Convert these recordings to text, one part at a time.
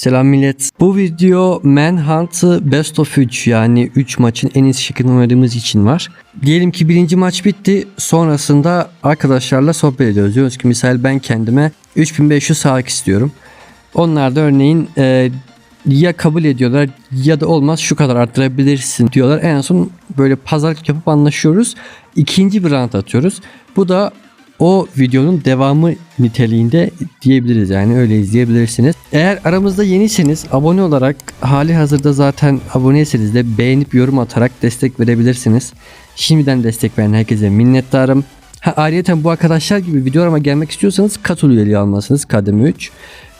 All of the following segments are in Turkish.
Selam millet. Bu video Manhunt'ı Best of 3 yani 3 maçın en iyisi şeklinde oynadığımız için var. Diyelim ki birinci maç bitti. Sonrasında arkadaşlarla sohbet ediyoruz. Diyoruz ki misal ben kendime 3500 sağlık istiyorum. Onlar da örneğin e, ya kabul ediyorlar ya da olmaz şu kadar arttırabilirsin diyorlar. En son böyle pazarlık yapıp anlaşıyoruz. İkinci bir round atıyoruz. Bu da o videonun devamı niteliğinde diyebiliriz yani öyle izleyebilirsiniz. Eğer aramızda yeniyseniz abone olarak hali hazırda zaten aboneyseniz de beğenip yorum atarak destek verebilirsiniz. Şimdiden destek veren herkese minnettarım. Ha, ayrıca bu arkadaşlar gibi videolarıma gelmek istiyorsanız katıl üyeliği almalısınız kademe 3.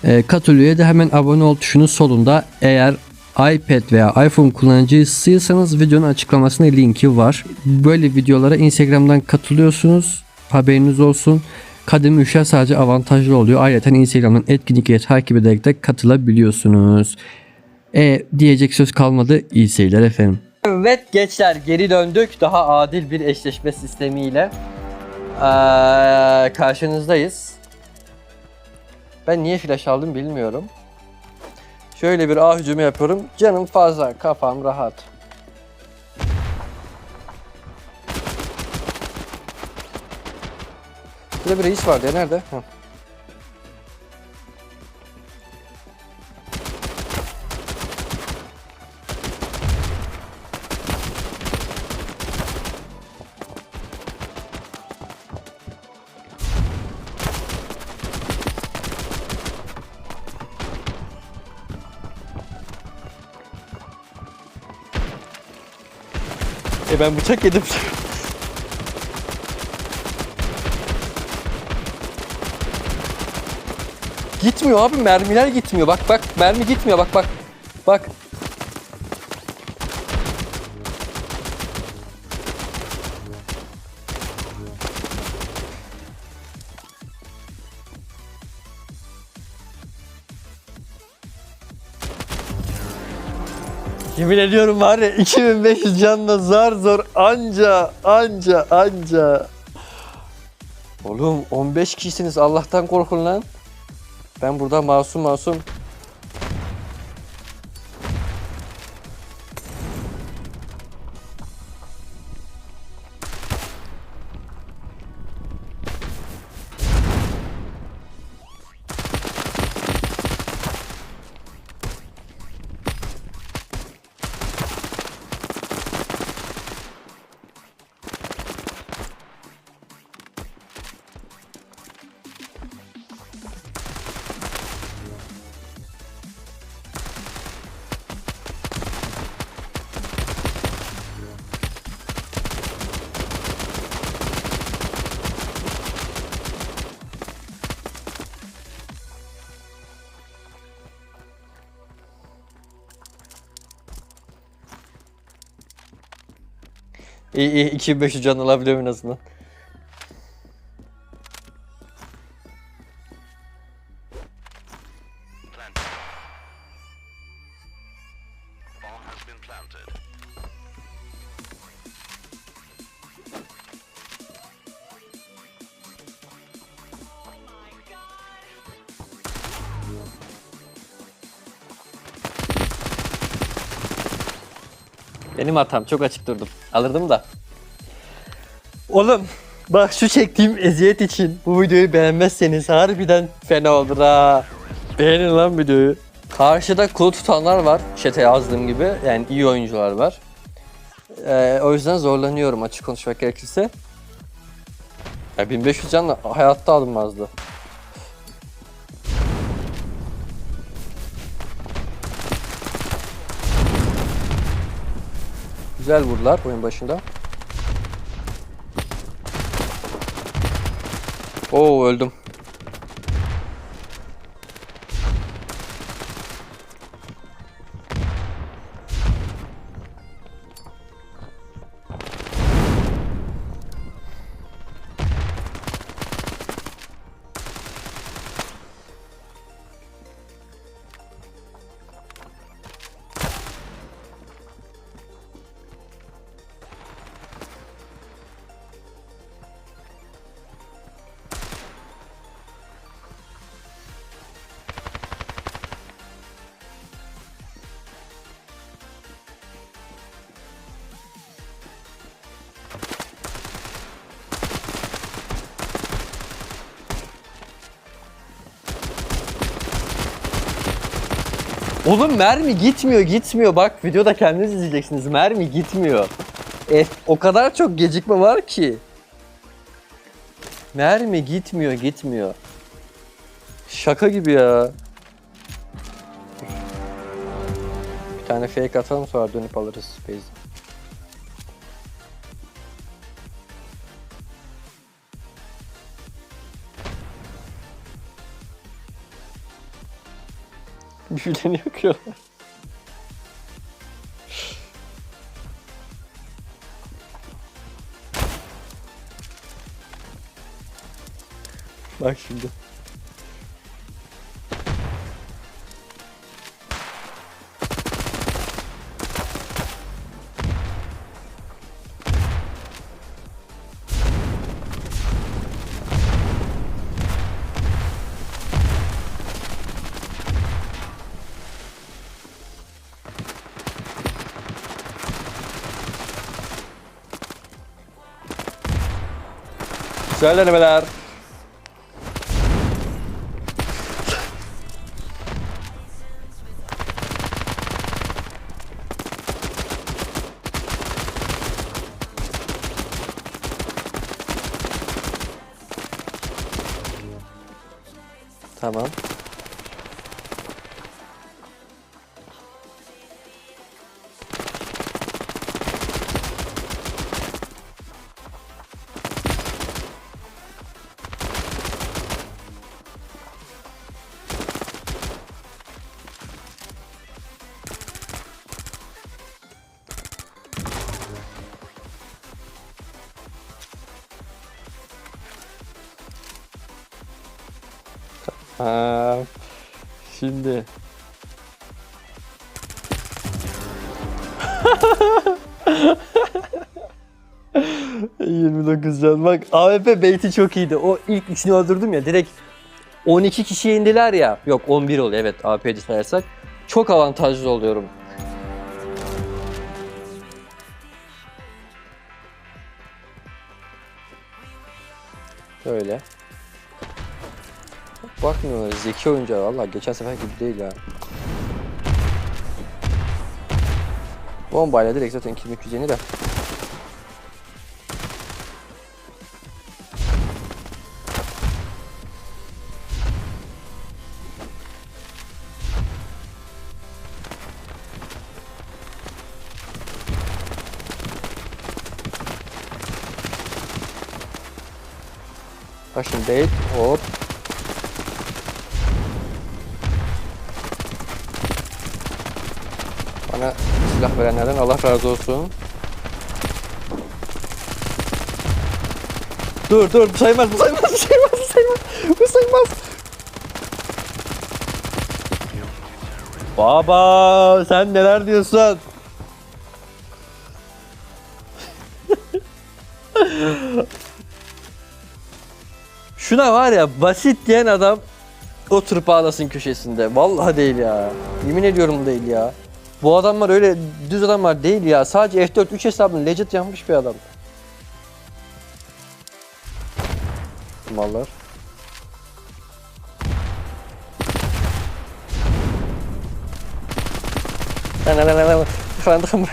E, katıl üye de hemen abone ol tuşunun solunda eğer iPad veya iPhone kullanıcısıysanız videonun açıklamasında linki var. Böyle videolara Instagram'dan katılıyorsunuz. Haberiniz olsun. Kademe 3'ler sadece avantajlı oluyor. Ayrıca Instagram'dan etkinlikleri takip ederek de katılabiliyorsunuz. E diyecek söz kalmadı. İyi seyirler efendim. Evet gençler geri döndük. Daha adil bir eşleşme sistemiyle. Ee, karşınızdayız. Ben niye flash aldım bilmiyorum. Şöyle bir A hücumu yapıyorum. Canım fazla, kafam rahat. Burada bir reis vardı ya nerede? Heh. E ben bıçak yedim. Gitmiyor abi mermiler gitmiyor. Bak bak mermi gitmiyor bak bak. Bak. Yemin ediyorum var ya 2500 canla zar zor anca anca anca. Oğlum 15 kişisiniz Allah'tan korkun lan. Ben burada masum masum. İyi iyi 2500 can alabiliyorum en azından. Benim hatam çok açık durdum. Alırdım da. Oğlum bak şu çektiğim eziyet için bu videoyu beğenmezseniz harbiden fena olur ha. Beğenin lan videoyu. Karşıda kulu tutanlar var. Chat'e yazdığım gibi. Yani iyi oyuncular var. Ee, o yüzden zorlanıyorum açık konuşmak gerekirse. Ya 1500 canla hayatta alınmazdı. Güzel vurdular oyun başında. Oo öldüm. Oğlum mermi gitmiyor gitmiyor. Bak videoda kendiniz izleyeceksiniz. Mermi gitmiyor. E, o kadar çok gecikme var ki. Mermi gitmiyor gitmiyor. Şaka gibi ya. Bir tane fake atalım sonra dönüp alırız base'i. Birbirlerini yakıyorlar. Bak şimdi. Güzel denemeler. Tamam. Şimdi. ...29 can. Bak AWP bait'i çok iyiydi. O ilk üçünü öldürdüm ya direkt 12 kişiye indiler ya. Yok 11 oluyor evet AWP'ci sayarsak. Çok avantajlı oluyorum. Böyle. Bakmıyorlar zeki oyuncu valla geçen sefer gibi değil ya. Bombayla direkt zaten 2300 yeni de. Şimdi bait hop Bana silah verenlerden Allah razı olsun. Dur dur bu saymaz bu saymaz bu saymaz bu saymaz bu saymaz. Baba sen neler diyorsun? Şuna var ya basit diyen adam oturup ağlasın köşesinde. Vallahi değil ya. Yemin ediyorum değil ya. Bu adamlar öyle düz adamlar değil ya. Sadece F4 3 hesabını legit yapmış bir adam. Mallar. Lan lan lan lan. Efendim.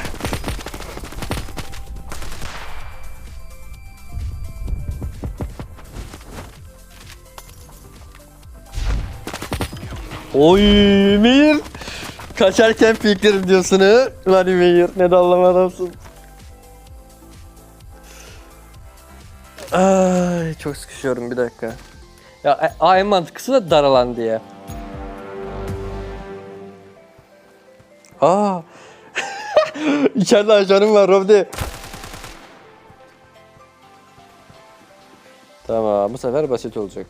Oy Mir. Kaçarken piklerim diyorsun ha? Lan Mir ne dallama adamsın. Ay çok sıkışıyorum bir dakika. Ya a- a en da daralan diye. Aa. İçeride ajanım var Robdi. Tamam bu sefer basit olacak.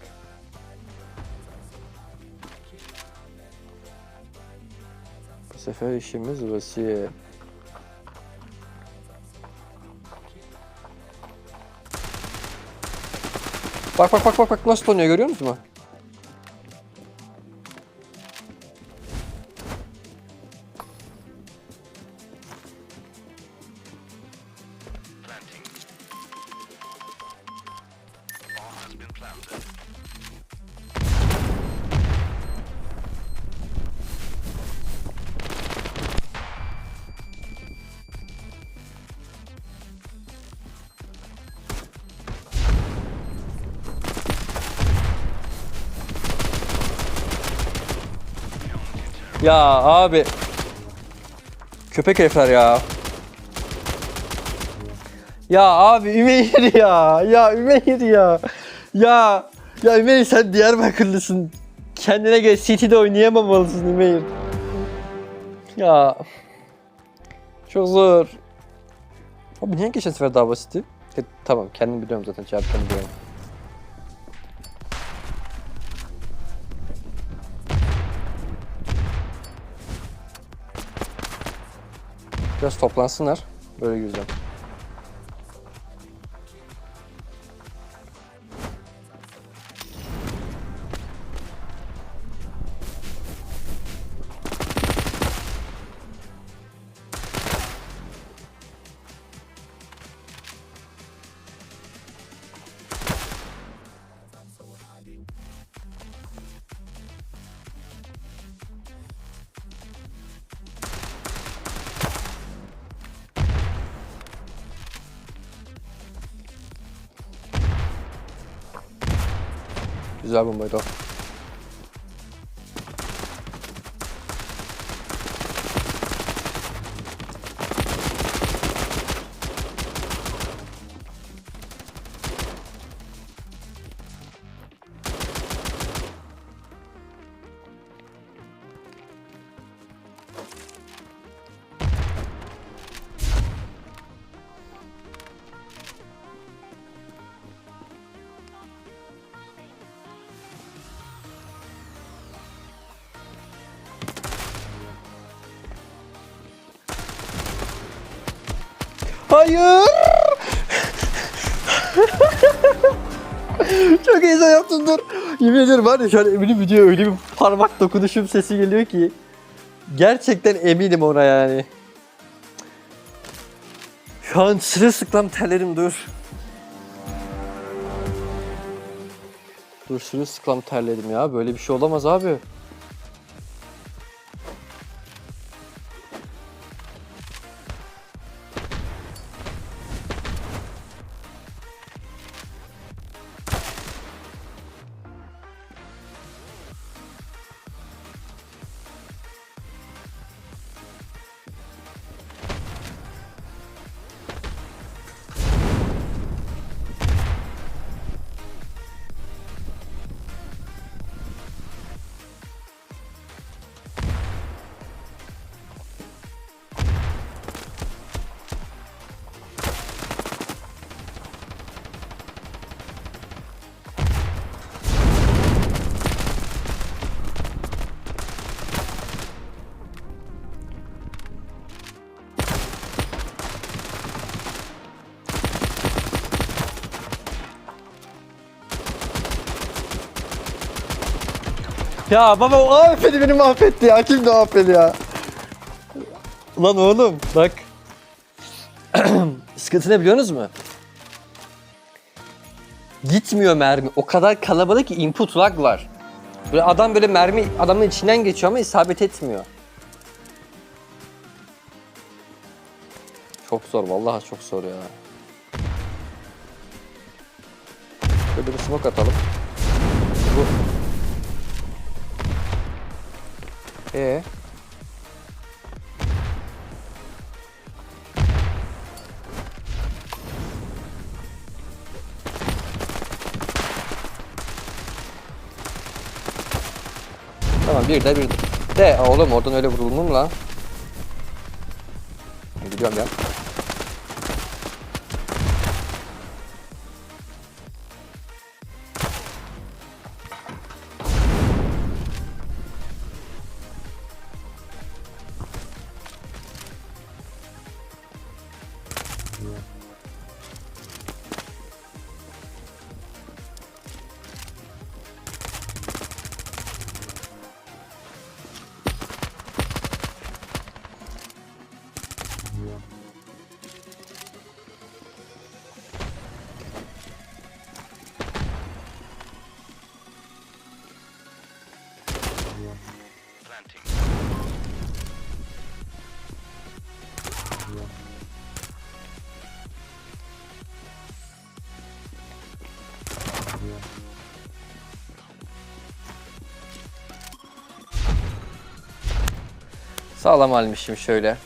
Sefer işimiz basit. Bak bak bak bak bak nasıl donuyor görüyor musun? Ya abi. Köpek herifler ya. Ya abi Ümeyir ya. Ya Ümeyir ya. Ya. Ya Ümeyir sen Diyarbakırlısın. Kendine gel City'de oynayamamalısın Ümeyir. Ya. Çok zor. Abi niye geçen sefer daha basitti? E, tamam kendim biliyorum zaten cevap kendim biliyorum. Biraz toplansınlar. Böyle. Güzel Diese Album weiter. Çok heyecan yaptım dur. Yemin ederim var ya şu an eminim videoya öyle bir parmak dokunuşum sesi geliyor ki. Gerçekten eminim ona yani. Şu an sırılsıklam terlerim dur. Dur sırılsıklam terledim ya. Böyle bir şey olamaz abi. Ya baba o AFP'di beni mahvetti ya. Kimdi o AFP'di ya? Lan oğlum bak. Sıkıntı ne biliyorsunuz mu? Gitmiyor mermi. O kadar kalabalık ki input lag var. Böyle adam böyle mermi adamın içinden geçiyor ama isabet etmiyor. Çok zor vallahi çok zor ya. Böyle bir smoke atalım. Ee. Tamam bir de bir de. De oğlum oradan öyle vurulur mu lan? Gidiyorum ya. Sağlam almışım şöyle.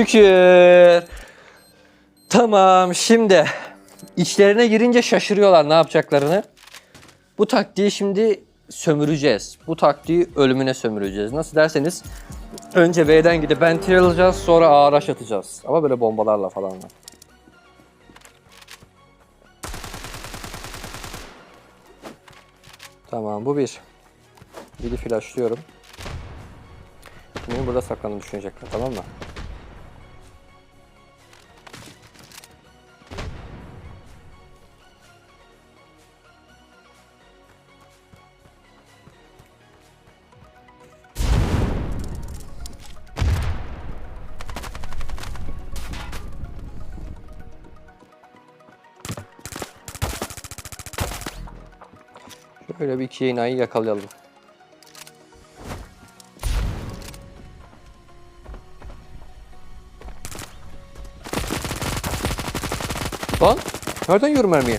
Şükür. Tamam şimdi içlerine girince şaşırıyorlar ne yapacaklarını. Bu taktiği şimdi sömüreceğiz. Bu taktiği ölümüne sömüreceğiz. Nasıl derseniz önce B'den gidip ventile alacağız sonra A rush atacağız. Ama böyle bombalarla falan. Tamam bu bir. Biri flashlıyorum. Benim burada saklandığımı düşünecekler tamam mı? Şöyle bir iki yayınayı yakalayalım. Lan nereden yiyorum mermiyi?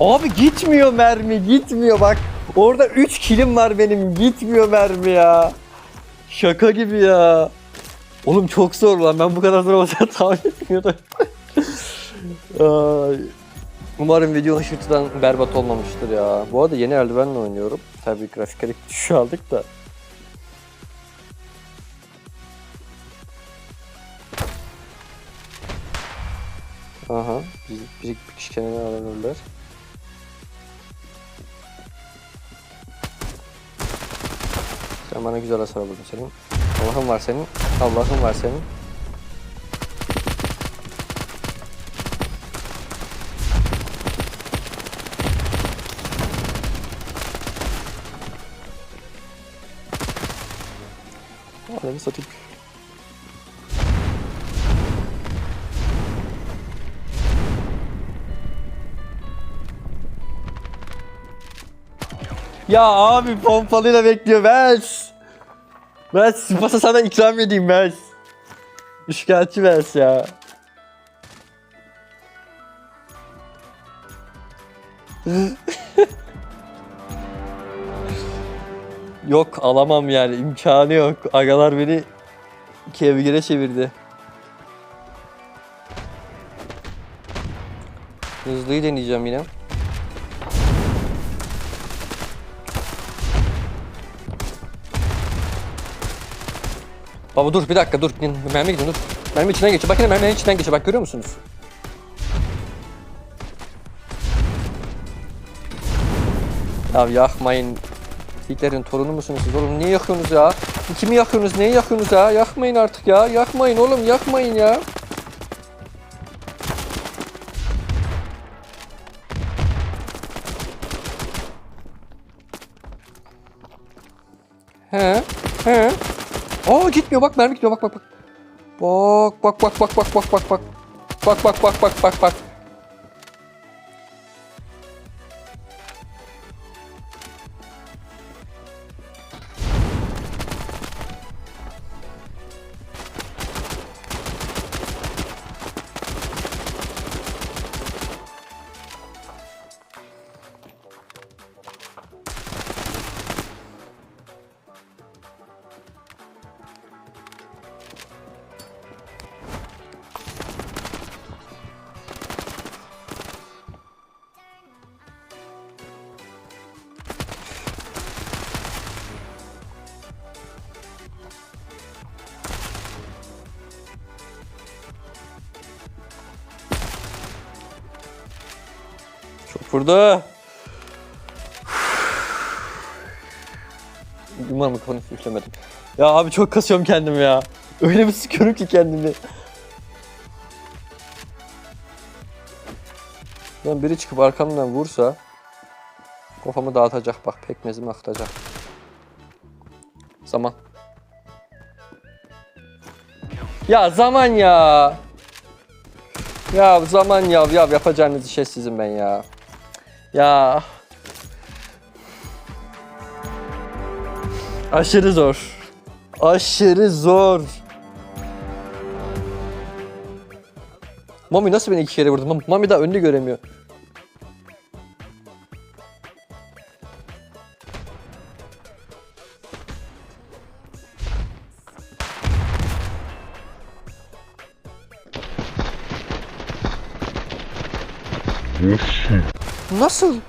Abi gitmiyor mermi gitmiyor bak. Orada 3 kilim var benim gitmiyor mermi ya. Şaka gibi ya. Oğlum çok zor lan ben bu kadar zor olacağını tahmin etmiyordum. Umarım video ışırtıdan berbat olmamıştır ya. Bu arada yeni eldivenle oynuyorum. Tabii grafik kare düşüşü aldık da. Aha. Bir, bir, bir kişi kenara alınırlar. Bana güzel hasar vurdun senin. Allah'ın var senin. Allah'ın var senin. Ananı satayım. Ya abi pompalıyla bekliyor Vers. Vers Spas'a sana ikram edeyim Vers. Şikayetçi Vers ya. yok alamam yani imkanı yok. Agalar beni kevgire çevirdi. Hızlıyı deneyeceğim yine. Baba dur bir dakika dur. Mermi gidin dur. Mermi içinden geçiyor. Bak yine merminin içinden geçiyor. Bak görüyor musunuz? Ya yakmayın. Hitler'in torunu musunuz siz oğlum? Niye yakıyorsunuz ya? Kimi yakıyorsunuz? Neyi yakıyorsunuz ya? Yakmayın artık ya. Yakmayın oğlum. Yakmayın ya. He? He? Aa gitmiyor bak mermi gitmiyor bak bak bak. Bak bak bak bak bak bak bak bak. Bak bak bak bak bak bak. Vurdu. Umarım mikrofonu üflemedim. Ya abi çok kasıyorum kendimi ya. Öyle bir sıkıyorum ki kendimi. Lan biri çıkıp arkamdan vursa kafamı dağıtacak bak pekmezimi akıtacak. Zaman. Ya zaman ya. Ya zaman ya ya yapacağınız şey sizin ben ya. Ya. Aşırı zor. Aşırı zor. Mami nasıl beni iki kere vurdu? Mami- daha önünü göremiyor. Nasıl?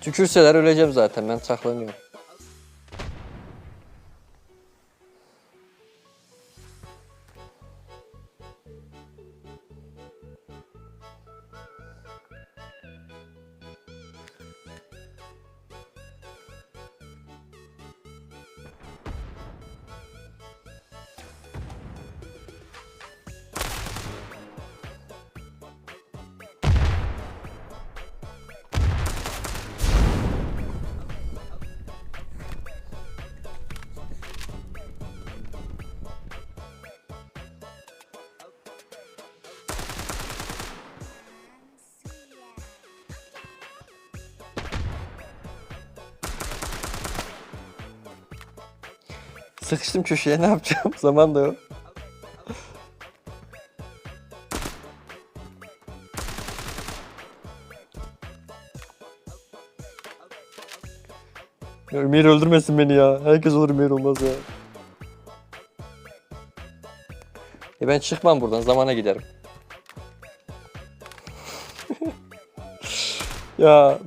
Tükürseler öleceğim zaten ben saklanıyorum. Sıkıştım köşeye ne yapacağım? Zaman da yok. Ya Ümeyr öldürmesin beni ya. Herkes olur Ümeyr olmaz ya. E ben çıkmam buradan. Zamana giderim. ya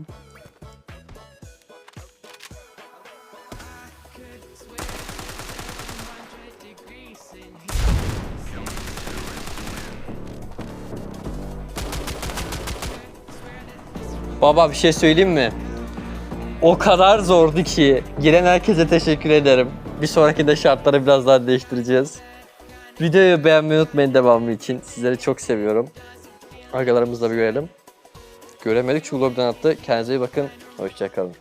Baba bir şey söyleyeyim mi? O kadar zordu ki. Giren herkese teşekkür ederim. Bir sonrakinde şartları biraz daha değiştireceğiz. Videoyu beğenmeyi unutmayın devamı için. Sizleri çok seviyorum. Arkalarımızda bir görelim. Göremedik çünkü lobiden attı. Kendinize iyi bakın. Hoşçakalın.